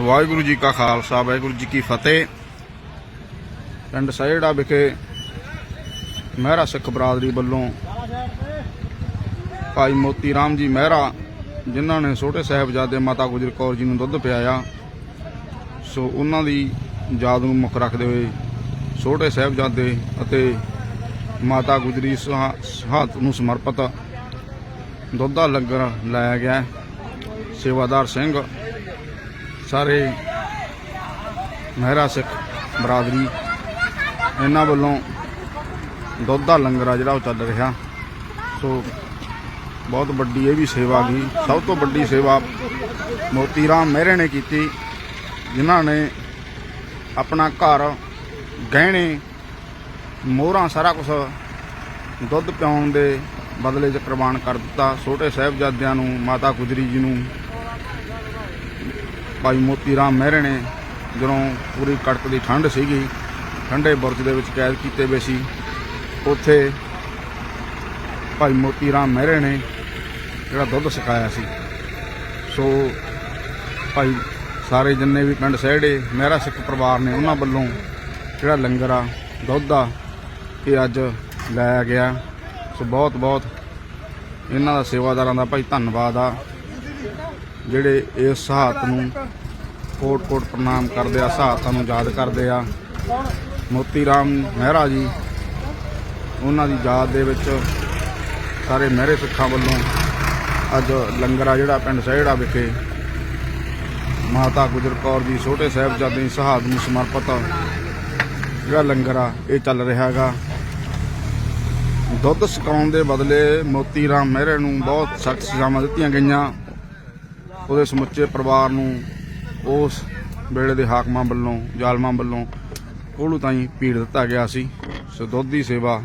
ਵਾਹਿਗੁਰੂ ਜੀ ਕਾ ਖਾਲਸਾ, ਵਾਹਿਗੁਰੂ ਜੀ ਕੀ ਫਤਿਹ। ਪਿੰਡ ਸਹਿੜਾ ਵਿਖੇ ਮਹਿਰਾ ਸਿੱਖ ਬਰਾਦਰੀ ਵੱਲੋਂ ਭਾਈ ਮੋਤੀ ਰਾਮ ਜੀ ਮਹਿਰਾ, ਜਿਨ੍ਹਾਂ ਨੇ ਛੋਟੇ ਸਾਹਿਬਜ਼ਾਦੇ ਮਾਤਾ ਗੁਜਰ ਕੌਰ ਜੀ ਨੂੰ ਦੁੱਧ ਪਿਆਇਆ, ਸੋ ਉਹਨਾਂ ਦੀ ਯਾਦ ਨੂੰ ਮੁੱਖ ਰੱਖਦੇ ਹੋਏ ਛੋਟੇ ਸਾਹਿਬਜ਼ਾਦੇ ਅਤੇ ਮਾਤਾ ਗੁਜਰੀ ਸੁਹਾ- ਸ਼ਹਾਦਤ ਨੂੰ ਸਮਰਪਿਤ ਦੁੱਧ ਦਾ ਲੰਗਰ ਲਾਇਆ ਗਿਆ। ਸੇਵਾਦਾਰ ਸਿੰਘ ਸਾਰੇ ਮਹਿਰਾ ਸਿੱਖ ਬਰਾਦਰੀ ਇਹਨਾਂ ਵੱਲੋਂ ਦੁੱਧ ਦਾ ਲੰਗਰ ਆ ਜਿਹੜਾ ਉਹ ਚੱਲ ਰਿਹਾ। ਸੋ ਬਹੁਤ ਵੱਡੀ ਇਹ ਵੀ ਸੇਵਾ ਗਈ ਸਭ ਤੋਂ ਵੱਡੀ ਸੇਵਾ ਮੋਤੀ ਰਾਮ ਮਹਿਰੇ ਨੇ ਕੀਤੀ, ਜਿਨ੍ਹਾਂ ਨੇ ਆਪਣਾ ਘਰ, ਗਹਿਣੇ, ਮੋਹਰਾਂ ਸਾਰਾ ਕੁਝ ਦੁੱਧ ਪਿਆਉਣ ਦੇ ਬਦਲੇ 'ਚ ਕੁਰਬਾਨ ਕਰ ਦਿੱਤਾ। ਛੋਟੇ ਸਾਹਿਬਜ਼ਾਦਿਆਂ ਨੂੰ, ਮਾਤਾ ਗੁਜਰੀ ਜੀ ਨੂੰ ਭਾਈ ਮੋਤੀ ਰਾਮ ਮਹਿਰੇ ਨੇ ਜਦੋਂ ਪੂਰੀ ਕੜਕ ਦੀ ਠੰਡ ਸੀਗੀ, ਠੰਡੇ ਬੁਰਜ ਦੇ ਵਿੱਚ ਕੈਦ ਕੀਤੇ ਹੋਏ ਸੀ, ਉੱਥੇ ਭਾਈ ਮੋਤੀ ਰਾਮ ਮਹਿਰੇ ਨੇ ਜਿਹੜਾ ਦੁੱਧ ਸਿਖਾਇਆ ਸੀ। ਸੋ ਭਾਈ ਸਾਰੇ ਜਿੰਨੇ ਵੀ ਪਿੰਡ ਸਹਿੜੇ, ਮਹਿਰਾ ਸਿੱਖ ਪਰਿਵਾਰ ਨੇ ਉਹਨਾਂ ਵੱਲੋਂ ਜਿਹੜਾ ਲੰਗਰ ਆ, ਦੁੱਧ ਆ, ਇਹ ਅੱਜ ਲਾਇਆ ਗਿਆ। ਸੋ ਬਹੁਤ ਬਹੁਤ ਇਹਨਾਂ ਦਾ ਸੇਵਾਦਾਰਾਂ ਦਾ ਭਾਈ ਧੰਨਵਾਦ ਆ। ਜਿਹੜੇ ਇਸ ਸ਼ਹਾਦਤ ਨੂੰ ਕੋਟ ਕੋਟ ਪ੍ਰਣਾਮ ਕਰਦੇ ਆ ਸ਼ਹਾਦਤਾਂ ਨੂੰ ਯਾਦ ਕਰਦੇ ਆ। ਮੋਤੀ ਰਾਮ ਮਹਿਰਾ ਜੀ, ਉਹਨਾਂ ਦੀ ਯਾਦ ਦੇ ਵਿੱਚ ਸਾਰੇ ਮਹਿਰੇ ਸਿੱਖਾਂ ਵੱਲੋਂ ਅੱਜ ਲੰਗਰ ਆ ਜਿਹੜਾ ਪਿੰਡ ਸਹਿੜਾ ਵਿਖੇ। ਮਾਤਾ ਗੁਜਰ ਕੌਰ ਜੀ, ਛੋਟੇ ਸਾਹਿਬਜ਼ਾਦੇ ਦੀ ਸ਼ਹਾਦਤ ਨੂੰ ਸਮਰਪਿਤ ਜਿਹੜਾ ਲੰਗਰ ਆ, ਇਹ ਚੱਲ ਰਿਹਾ ਹੈਗਾ। ਦੁੱਧ ਸਕਾਉਣ ਦੇ ਬਦਲੇ ਮੋਤੀ ਰਾਮ ਮਹਿਰੇ ਨੂੰ ਬਹੁਤ ਸਖਤ ਸਜ਼ਾਵਾਂ ਦਿੱਤੀਆਂ ਗਈਆਂ। ਉਹਦੇ ਸਮੁੱਚੇ ਪਰਿਵਾਰ ਨੂੰ ਉਸ ਵੇਲੇ ਦੇ ਹਾਕਮਾਂ ਵੱਲੋਂ, ਜ਼ਾਲਮਾਂ ਵੱਲੋਂ ਕੋਲੂ ਤਾਈਂ ਪੀੜ ਦਿੱਤਾ ਗਿਆ ਸੀ। ਸੋ ਦੁੱਧ ਦੀ ਸੇਵਾ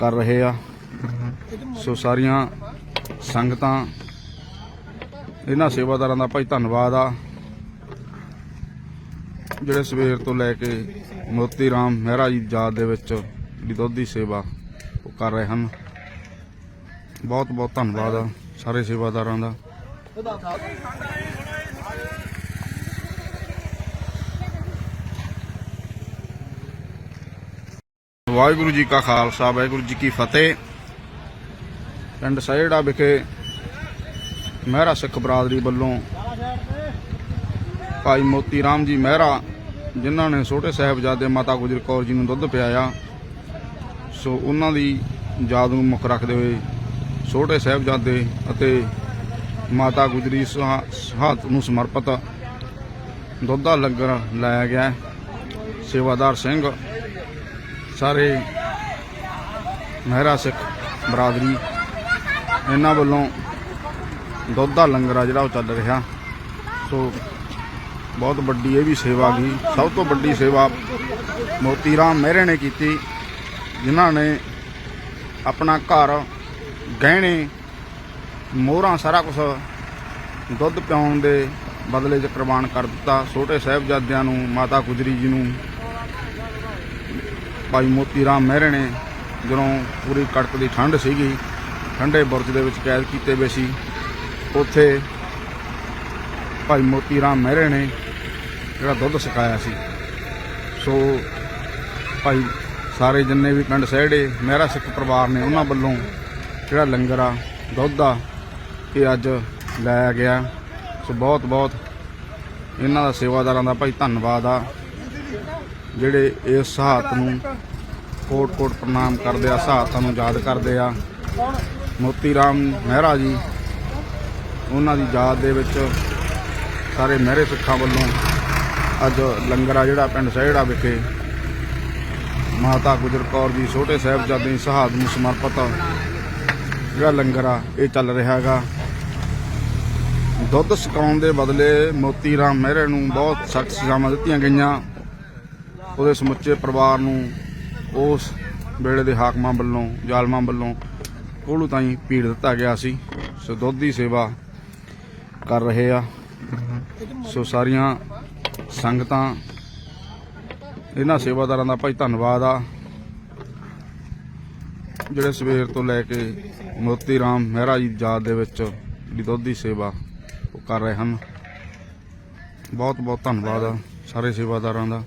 ਕਰ ਰਹੇ ਆ। ਸੋ ਸਾਰੀਆਂ ਸੰਗਤਾਂ, ਇਹਨਾਂ ਸੇਵਾਦਾਰਾਂ ਦਾ ਭਾਈ ਧੰਨਵਾਦ ਆ। ਜਿਹੜੇ ਸਵੇਰ ਤੋਂ ਲੈ ਕੇ ਮੋਤੀ ਰਾਮ ਮਹਿਰਾ ਜੀ ਯਾਦ ਦੇ ਵਿੱਚ ਜਿਹੜੀ ਦੁੱਧ ਦੀ ਸੇਵਾ ਉਹ ਕਰ ਰਹੇ ਹਨ। ਬਹੁਤ ਬਹੁਤ ਧੰਨਵਾਦ ਆ ਸਾਰੇ ਸੇਵਾਦਾਰਾਂ ਦਾ। ਵਾਹਿਗੁਰੂ ਜੀ ਕਾ ਖਾਲਸਾ, ਵਾਹਿਗੁਰੂ ਜੀ ਕੀ ਫਤਿਹ। ਪਿੰਡ ਸਹਿੜਾ ਵਿਖੇ ਮਹਿਰਾ ਸਿੱਖ ਬਰਾਦਰੀ ਵੱਲੋਂ ਭਾਈ ਮੋਤੀ ਰਾਮ ਜੀ ਮਹਿਰਾ, ਜਿਨ੍ਹਾਂ ਨੇ ਛੋਟੇ ਸਾਹਿਬਜ਼ਾਦੇ ਮਾਤਾ ਗੁਜਰ ਕੌਰ ਜੀ ਨੂੰ ਦੁੱਧ ਪਿਆਇਆ, ਸੋ ਉਹਨਾਂ ਦੀ ਯਾਦ ਨੂੰ ਮੁੱਖ ਰੱਖਦੇ ਹੋਏ ਛੋਟੇ ਸਾਹਿਬਜ਼ਾਦੇ ਅਤੇ ਮਾਤਾ ਗੁਜਰੀ ਸੁਹਾ- ਨੂੰ ਸਮਰਪਿਤ ਦੁੱਧ ਲੰਗਰ ਲਾਇਆ ਗਿਆ ਸੇਵਾਦਾਰ ਸਿੰਘ, ਸਾਰੇ ਮਹਿਰਾ ਸਿੱਖ ਬਰਾਦਰੀ, ਇਹਨਾਂ ਵੱਲੋਂ ਦੁੱਧ ਦਾ ਲੰਗਰ ਆ ਜਿਹੜਾ ਉਹ ਚੱਲ ਰਿਹਾ। ਸੋ ਬਹੁਤ ਵੱਡੀ ਇਹ ਵੀ ਸੇਵਾ ਗਈ। ਸਭ ਤੋਂ ਵੱਡੀ ਸੇਵਾ ਮੋਤੀ ਰਾਮ ਮਹਿਰੇ ਨੇ ਕੀਤੀ, ਜਿਨ੍ਹਾਂ ਨੇ ਆਪਣਾ ਘਰ ਗਹਿਣੇ ਮੋਹਰਾਂ ਸਾਰਾ ਕੁਝ ਦੁੱਧ ਪਿਆਉਣ ਦੇ ਬਦਲੇ 'ਚ ਕੁਰਬਾਨ ਕਰ ਦਿੱਤਾ। ਛੋਟੇ ਸਾਹਿਬਜ਼ਾਦਿਆਂ ਨੂੰ, ਮਾਤਾ ਗੁਜਰੀ ਜੀ ਨੂੰ, ਭਾਈ ਮੋਤੀ ਰਾਮ ਮਹਿਰੇ ਨੇ ਜਦੋਂ ਪੂਰੀ ਕੜਕ ਦੀ ਠੰਡ ਸੀਗੀ, ਠੰਡੇ ਬੁਰਜ ਦੇ ਵਿੱਚ ਕੈਦ ਕੀਤੇ ਹੋਏ ਸੀ, ਉੱਥੇ ਭਾਈ ਮੋਤੀ ਰਾਮ ਮਹਿਰੇ ਨੇ ਜਿਹੜਾ ਦੁੱਧ ਸਿਖਾਇਆ ਸੀ। ਸੋ ਭਾਈ ਸਾਰੇ ਜਿੰਨੇ ਵੀ ਪਿੰਡ ਸਹਿੜੇ, ਮਹਿਰਾ ਸਿੱਖ ਪਰਿਵਾਰ ਨੇ ਉਹਨਾਂ ਵੱਲੋਂ ਜਿਹੜਾ ਲੰਗਰ ਆ, ਦੁੱਧ ਆ ਕਿ ਅੱਜ ਲਾਇਆ ਗਿਆ। ਸੋ ਬਹੁਤ ਬਹੁਤ ਇਹਨਾਂ ਦਾ ਸੇਵਾਦਾਰਾਂ ਦਾ ਭਾਈ ਧੰਨਵਾਦ ਆ। ਜਿਹੜੇ ਇਸ ਸਹਾਤ ਨੂੰ ਕੋਟ ਕੋਟ ਪ੍ਰਣਾਮ ਕਰਦੇ ਆ ਸਹਾਤਾਂ ਨੂੰ ਯਾਦ ਕਰਦੇ ਆ। ਮੋਤੀ ਰਾਮ ਮਹਿਰਾ ਜੀ, ਉਹਨਾਂ ਦੀ ਯਾਦ ਦੇ ਵਿੱਚ ਸਾਰੇ ਮਹਿਰੇ ਸਿੱਖਾਂ ਵੱਲੋਂ ਅੱਜ ਲੰਗਰ ਆ ਜਿਹੜਾ ਪਿੰਡ ਸਹਿੜਾ ਵਿਖੇ। ਮਾਤਾ ਗੁਜਰ ਕੌਰ ਜੀ, ਛੋਟੇ ਸਾਹਿਬਜ਼ਾਦੇ ਦੀ ਸ਼ਹਾਦਤ ਨੂੰ ਸਮਰਪਿਤ ਜਿਹੜਾ ਲੰਗਰ ਆ, ਇਹ ਚੱਲ ਰਿਹਾ ਹੈਗਾ। ਦੁੱਧ ਸਕਾਉਣ ਦੇ ਬਦਲੇ ਮੋਤੀ ਰਾਮ ਮਹਿਰੇ ਨੂੰ ਬਹੁਤ ਸਖਤ ਸਜ਼ਾਵਾਂ ਦਿੱਤੀਆਂ ਗਈਆਂ। ਉਹਦੇ ਸਮੁੱਚੇ ਪਰਿਵਾਰ ਨੂੰ ਉਸ ਵੇਲੇ ਦੇ ਹਾਕਮਾਂ ਵੱਲੋਂ, ਜ਼ਾਲਮਾਂ ਵੱਲੋਂ ਕੋਲੂ ਤਾਈਂ ਪੀੜ ਦਿੱਤਾ ਗਿਆ ਸੀ। ਸੋ ਦੁੱਧ ਦੀ ਸੇਵਾ ਕਰ ਰਹੇ ਆ। ਸੋ ਸਾਰੀਆਂ ਸੰਗਤਾਂ, ਇਹਨਾਂ ਸੇਵਾਦਾਰਾਂ ਦਾ ਭਾਈ ਧੰਨਵਾਦ ਆ। ਜਿਹੜੇ ਸਵੇਰ ਤੋਂ ਲੈ ਕੇ ਮੋਤੀ ਰਾਮ ਮਹਿਰਾ ਜੀ ਯਾਦ ਦੇ ਵਿੱਚ ਜਿਹੜੀ ਦੁੱਧ ਦੀ ਸੇਵਾ ਉਹ ਕਰ ਰਹੇ ਹਨ। ਬਹੁਤ ਬਹੁਤ ਧੰਨਵਾਦ ਆ ਸਾਰੇ ਸੇਵਾਦਾਰਾਂ ਦਾ।